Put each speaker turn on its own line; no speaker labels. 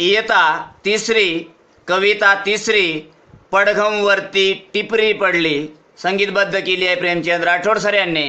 इयता तिसरी कविता तिसरी पडघमवरती टिपरी पडली. संगीतबद्ध केली आहे प्रेमचंद राठोड सर यांनी.